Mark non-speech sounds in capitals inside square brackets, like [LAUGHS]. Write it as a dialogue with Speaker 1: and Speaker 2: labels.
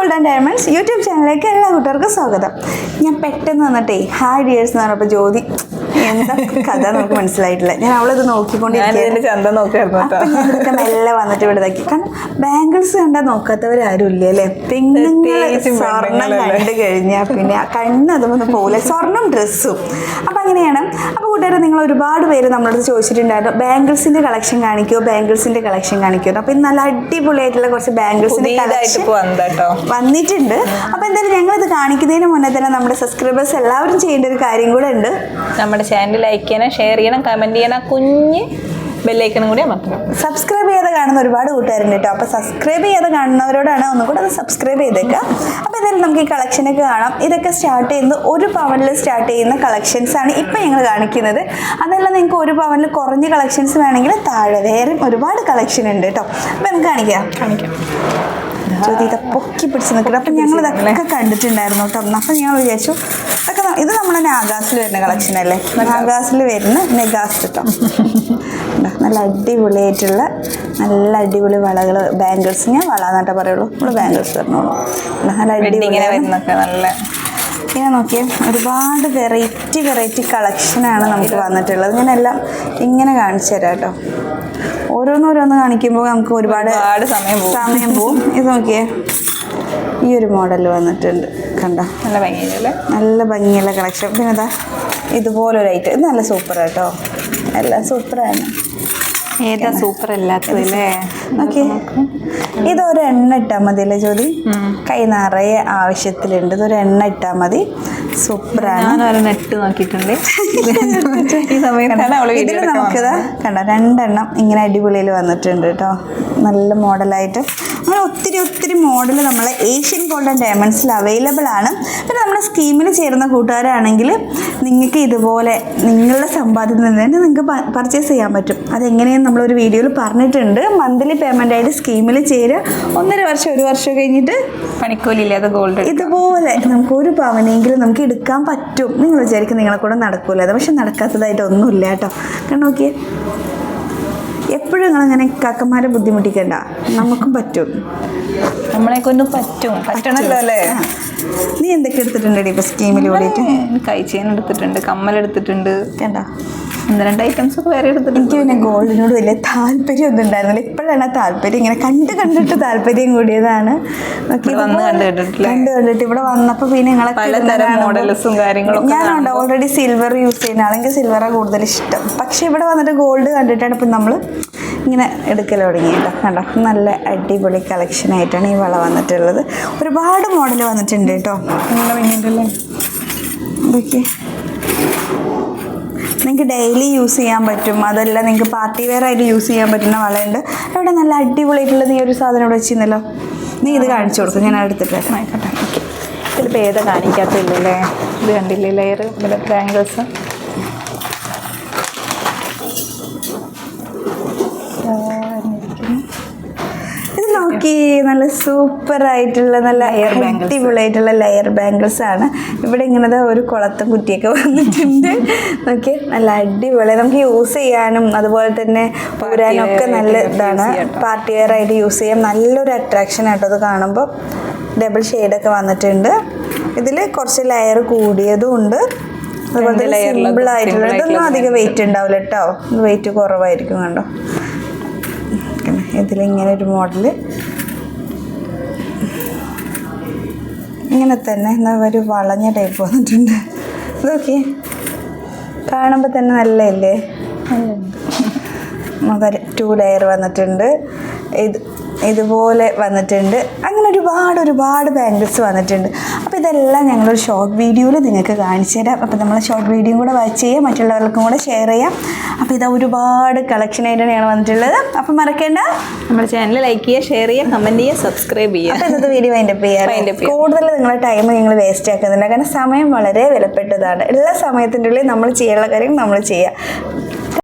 Speaker 1: Gold and diamonds YouTube ചാനലിലേക്ക് എല്ലാ കൂട്ടുകാർക്കും സ്വാഗതം. ഞാൻ പെട്ടെന്ന് വന്നിട്ടേ ഹായ് ഡിയേഴ്സ് എന്ന് പറഞ്ഞപ്പോൾ ജ്യോതി എന്താ കഥ നമുക്ക് മനസ്സിലായിട്ടില്ല. ഞാൻ അവളത്
Speaker 2: ഇതിന്റെ നോക്കായിരുന്നു
Speaker 1: മെല്ലെ വന്നിട്ട് ഇവിടെ ഇതാക്കി. കാരണം ബാംഗിൾസ് കണ്ടാൽ നോക്കാത്തവരാരും ഇല്ല അല്ലേ
Speaker 2: പ്രത്യേകിച്ചും
Speaker 1: സ്വർണം. കണ്ടു കഴിഞ്ഞാൽ പിന്നെ കണ്ണ് അതൊന്നും പോലെ സ്വർണം ഡ്രസ്സും. അപ്പൊ അങ്ങനെയാണ്. അപ്പൊ കൂട്ടുകാരെ നിങ്ങൾ ഒരുപാട് പേര് നമ്മളോട് ചോദിച്ചിട്ടുണ്ടായിരുന്നു ബാംഗിൾസിന്റെ കളക്ഷൻ കാണിക്കുമോ ബാംഗിൾസിന്റെ കളക്ഷൻ കാണിക്കുമോ അപ്പൊ ഇന്ന് നല്ല അടിപൊളിയായിട്ടുള്ള കുറച്ച് ബാംഗിൾസിന്റെ
Speaker 2: പുതിയതായിട്ട്
Speaker 1: കളക്ഷൻ വന്നിട്ടുണ്ട്. അപ്പൊ എന്തായാലും ഞങ്ങൾ ഇത് കാണിക്കുന്നതിന് മുന്നേ തന്നെ നമ്മുടെ സബ്സ്ക്രൈബേഴ്സ് എല്ലാവരും ചെയ്യേണ്ട ഒരു കാര്യം കൂടെ ഉണ്ട്.
Speaker 2: നമ്മുടെ ചാനൽ ലൈക്ക് ചെയ്യണം ഷെയർ ചെയ്യണം കമന്റ് ചെയ്യണം കുഞ്ഞ് ബെല്ലൈക്കണം കൂടി അമർത്തണം.
Speaker 1: സബ്സ്ക്രൈബ് ചെയ്യാതെ കാണുന്ന ഒരുപാട് കൂട്ടുകാരുണ്ട് കേട്ടോ. അപ്പോൾ സബ്സ്ക്രൈബ് ചെയ്യാതെ കാണുന്നവരോടാണ് ഒന്നും കൂടെ അത് സബ്സ്ക്രൈബ് ചെയ്തേക്കുക അപ്പോൾ എന്തായാലും നമുക്ക് ഈ കളക്ഷനൊക്കെ കാണാം. ഇതൊക്കെ സ്റ്റാർട്ട് ചെയ്യുന്നത് ഒരു പവനിൽ സ്റ്റാർട്ട് ചെയ്യുന്ന കളക്ഷൻസ് ആണ് ഇപ്പോൾ ഞങ്ങൾ കാണിക്കുന്നത്. അതല്ല നിങ്ങൾക്ക് ഒരു പവനിൽ കുറഞ്ഞ കളക്ഷൻസ് വേണമെങ്കിൽ താഴെ വേറെ ഒരുപാട് കളക്ഷൻ ഉണ്ട് കേട്ടോ. അപ്പോൾ നമുക്ക് കാണിക്കാം.
Speaker 2: കാണിക്കാം.
Speaker 1: ജ്യോതി ഇതൊക്കെ പൊക്കി പിടിച്ച് നിൽക്കണം അപ്പം ഞങ്ങൾ ഇതൊക്കെ കണ്ടിട്ടുണ്ടായിരുന്നു കേട്ടോ. അപ്പം ഞങ്ങൾ വിചാരിച്ചു ഇത് നമ്മുടെ നാഗാസിൽ വരുന്ന കളക്ഷൻ അല്ലേ? നാഗാസിൽ വരുന്ന നെഗാസ് കേട്ടോ? [LAUGHS] നല്ല അടിപൊളിയായിട്ടുള്ള നല്ല അടിപൊളി വളകൾ ബാംഗിൾസ് ഞാൻ വള എന്നിട്ടേ പറയുള്ളൂ നമ്മൾ ബാംഗിൾസ് പറഞ്ഞോളൂ നല്ല
Speaker 2: അടിപൊളി നല്ല.
Speaker 1: ഇങ്ങനെ നോക്കിയാൽ ഒരുപാട് വെറൈറ്റി വെറൈറ്റി കളക്ഷനാണ് നമുക്ക് വന്നിട്ടുള്ളത്. ഞാൻ എല്ലാം ഇങ്ങനെ കാണിച്ചു തരാം കേട്ടോ. ഓരോന്നോരോന്ന് കാണിക്കുമ്പോൾ നമുക്ക് ഒരുപാട്
Speaker 2: ഒരുപാട് സമയം പോകും.
Speaker 1: സമയം പോകും. ഇത് നോക്കിയേ. ഈ ഒരു മോഡൽ വന്നിട്ടുണ്ട്. കണ്ടോ?
Speaker 2: നല്ല ഭംഗിയല്ലേ?
Speaker 1: നല്ല ഭംഗിയുള്ള കളക്ഷൻ പിന്നെ ഇതാ ഇതുപോലൊരു ഐറ്റം ഇത് നല്ല സൂപ്പർ കേട്ടോ എല്ലാം സൂപ്പറാണ്
Speaker 2: ഏതാ സൂപ്പർ അല്ലാത്തതല്ലേ
Speaker 1: ഓക്കെ. ഇതൊരു എണ്ണ ഇട്ടാൽ മതി അല്ലേ ജോലി കൈ നിറയെ ആവശ്യത്തിലുണ്ട്. ഇതൊരു എണ്ണ ഇട്ടാൽ മതി. സൂപ്പറാണ്.
Speaker 2: ഞാൻ നെറ്റ് നോക്കിയിട്ടുണ്ട്. [LAUGHS] ഈ സമയത്താണ്
Speaker 1: ഇതിൽ നമുക്കിത് കണ്ട രണ്ടെണ്ണം ഇങ്ങനെ അടിപൊളിയിൽ വന്നിട്ടുണ്ട് കേട്ടോ. നല്ല മോഡലായിട്ട്. അങ്ങനെ ഒത്തിരി ഒത്തിരി മോഡൽ നമ്മളെ ഏഷ്യൻ ഗോൾഡൻ ഡയമണ്ട്സിൽ അവൈലബിൾ ആണ്. പിന്നെ നമ്മുടെ സ്കീമിൽ ചേരുന്ന കൂട്ടുകാരാണെങ്കിൽ നിങ്ങൾക്ക് ഇതുപോലെ നിങ്ങളുടെ സമ്പാദ്യത്തിൽ നിന്ന് തന്നെ നിങ്ങൾക്ക് പർച്ചേസ് ചെയ്യാൻ പറ്റും. അതെങ്ങനെയെന്ന് നമ്മളൊരു വീഡിയോയിൽ പറഞ്ഞിട്ടുണ്ട്. മന്ത്ലി പേയ്മെന്റ് ആയിട്ട് സ്കീമിൽ ചേരുക. ഒന്നര വർഷം ഒരു വർഷം കഴിഞ്ഞിട്ട്
Speaker 2: പണിക്കൂലില്ലാതെ ഗോൾഡ്
Speaker 1: ഇതുപോലെ നമുക്ക് ഒരു പവനെങ്കിലും നമുക്ക് എടുക്കാൻ പറ്റും. നിങ്ങൾ വിചാരിക്കും നിങ്ങളെ കൂടെ നടക്കൂല. അത് പക്ഷെ നടക്കാത്തതായിട്ട് ഒന്നുമില്ല കേട്ടോ. കാരണം നോക്കിയേ എപ്പോഴും നിങ്ങളങ്ങനെ കാക്കന്മാരെ ബുദ്ധിമുട്ടിക്കണ്ട? നമുക്കും പറ്റും.
Speaker 2: നമ്മളെ കൊണ്ട് പറ്റും. പറ്റണല്ലോ അല്ലേ.
Speaker 1: നീ എന്തൊക്കെ എടുത്തിട്ടുണ്ട് ഇപ്പൊ സ്കീമിൽ കൂടിയിട്ട്?
Speaker 2: കൈച്ചേൻ എടുത്തിട്ടുണ്ട് കമ്മൽ എടുത്തിട്ടുണ്ട്.
Speaker 1: കണ്ട
Speaker 2: ഒന്ന് രണ്ട് ഐറ്റംസ് ഒക്കെ വേറെ എടുത്തിട്ടുണ്ട്.
Speaker 1: എനിക്ക് പിന്നെ ഗോൾഡിനോട് വലിയ താല്പര്യം ഒന്നും ഉണ്ടായിരുന്നില്ല. ഇപ്പോഴാണ് ആ താല്പര്യം ഇങ്ങനെ കണ്ട് കണ്ടിട്ട് താല്പര്യം കൂടിയതാണ്.
Speaker 2: വന്ന് കണ്ട് കണ്ടിട്ടില്ലേ?
Speaker 1: കണ്ട് കണ്ടിട്ട് ഇവിടെ വന്നപ്പോൾ പിന്നെ നിങ്ങളെ
Speaker 2: പലതരം മോഡൽസും കാര്യങ്ങളൊക്കെ
Speaker 1: ഞാനുണ്ട്. ഓൾറെഡി സിൽവർ യൂസ് ചെയ്യുന്ന ആണെങ്കിൽ സിൽവറാണ് കൂടുതൽ ഇഷ്ടം. പക്ഷെ ഇവിടെ വന്നിട്ട് ഗോൾഡ് കണ്ടിട്ടാണ് ഇപ്പം നമ്മൾ ഇങ്ങനെ എടുക്കൽ തുടങ്ങി കേട്ടോ കണ്ടോ? നല്ല അടിപൊളി കളക്ഷൻ ആയിട്ടാണ് ഈ വള വന്നിട്ടുള്ളത്. ഒരുപാട് മോഡൽ വന്നിട്ടുണ്ട് കേട്ടോ.
Speaker 2: നല്ല ഭംഗിയുണ്ടല്ലേ
Speaker 1: ഓക്കെ നിങ്ങൾക്ക് ഡെയിലി യൂസ് ചെയ്യാൻ പറ്റും. അതല്ല നിങ്ങൾക്ക് പാർട്ടി വെയർ ആയിട്ട് യൂസ് ചെയ്യാൻ പറ്റുന്ന വളയുണ്ട്. അവിടെ നല്ല അടിപൊളിയായിട്ടുള്ള നീ ഒരു സാധനം ഇവിടെ വെച്ചിരുന്നല്ലോ. നീ ഇത് കാണിച്ചു കൊടുക്കും. ഞാൻ എടുത്തിട്ട്.
Speaker 2: ആയിക്കോട്ടെ. ഇതിലിപ്പോൾ ഏതാ കാണിക്കാത്തില്ലല്ലേ ഇത് കണ്ടില്ലേ? ലെയർ ഇവിടെ ബാംഗിൾസ്
Speaker 1: ഇത് നോക്കി നല്ല സൂപ്പർ ആയിട്ടുള്ള നല്ല. അടിപൊളിയായിട്ടുള്ള ലെയർ ബാംഗിൾസ് ആണ്. ഇവിടെ ഇങ്ങനത്തെ ഒരു കുളത്തും കുറ്റിയൊക്കെ വന്നിട്ടുണ്ട്. നോക്കി നല്ല അടിപൊളി. നമുക്ക് യൂസ് ചെയ്യാനും അതുപോലെ തന്നെ ഊരാനും ഒക്കെ നല്ല ഇതാണ്. പാർട്ടി വെയർ ആയിട്ട് യൂസ് ചെയ്യാം. നല്ലൊരു അട്രാക്ഷൻ ആയിട്ടത് അത് കാണുമ്പോൾ ഡബിൾ ഒക്കെ വന്നിട്ടുണ്ട്. ഇതിൽ കുറച്ച് ലെയർ കൂടിയതും ഉണ്ട്. അതുപോലെ തന്നെ സിമ്പിൾ ആയിട്ടുള്ള ഇതൊന്നും അധികം വെയിറ്റ് ഉണ്ടാവില്ല കേട്ടോ. വെയിറ്റ് കുറവായിരിക്കും കണ്ടോ. ഇതിലിങ്ങനെ ഒരു മോഡൽ ഇങ്ങനെ തന്നെ എന്നാ ഒരു വളഞ്ഞ ടൈപ്പ് വന്നിട്ടുണ്ട്. നോക്കി കാണുമ്പോൾ തന്നെ നല്ലതല്ലേ? ടു ലെയർ വന്നിട്ടുണ്ട്. ഇത് ഇതുപോലെ വന്നിട്ടുണ്ട്. അങ്ങനെ ഒരുപാട് ഒരുപാട് ബാംഗിൾസ് വന്നിട്ടുണ്ട്. അപ്പോൾ ഇതെല്ലാം ഞങ്ങളൊരു ഷോർട്ട് വീഡിയോയിൽ നിങ്ങൾക്ക് കാണിച്ചു തരാം. അപ്പോൾ നമ്മൾ ഷോർട്ട് വീഡിയോ കൂടെ വാച്ച് ചെയ്യാം. മറ്റുള്ളവർക്കും കൂടെ ഷെയർ ചെയ്യാം. അപ്പോൾ ഇത് ഒരുപാട് കളക്ഷനായിട്ടാണ് ഞങ്ങൾ വന്നിട്ടുള്ളത്. അപ്പോൾ മറക്കേണ്ട.
Speaker 2: നമ്മുടെ ചാനൽ ലൈക്ക് ചെയ്യുക ഷെയർ ചെയ്യുക കമന്റ് ചെയ്യുക സബ്സ്ക്രൈബ് ചെയ്യുക.
Speaker 1: അപ്പോൾ ഇന്നത്തെ വീഡിയോ അതിന്റെ ചെയ്യാം. കൂടുതൽ നിങ്ങളുടെ ടൈം നിങ്ങൾ വേസ്റ്റ് ആക്കുന്നില്ല കാരണം സമയം വളരെ വിലപ്പെട്ടതാണ്. എല്ലാ സമയത്തിന്റെ ഉള്ളിൽ നമ്മൾ ചെയ്യാനുള്ള കാര്യങ്ങൾ നമ്മൾ ചെയ്യുക.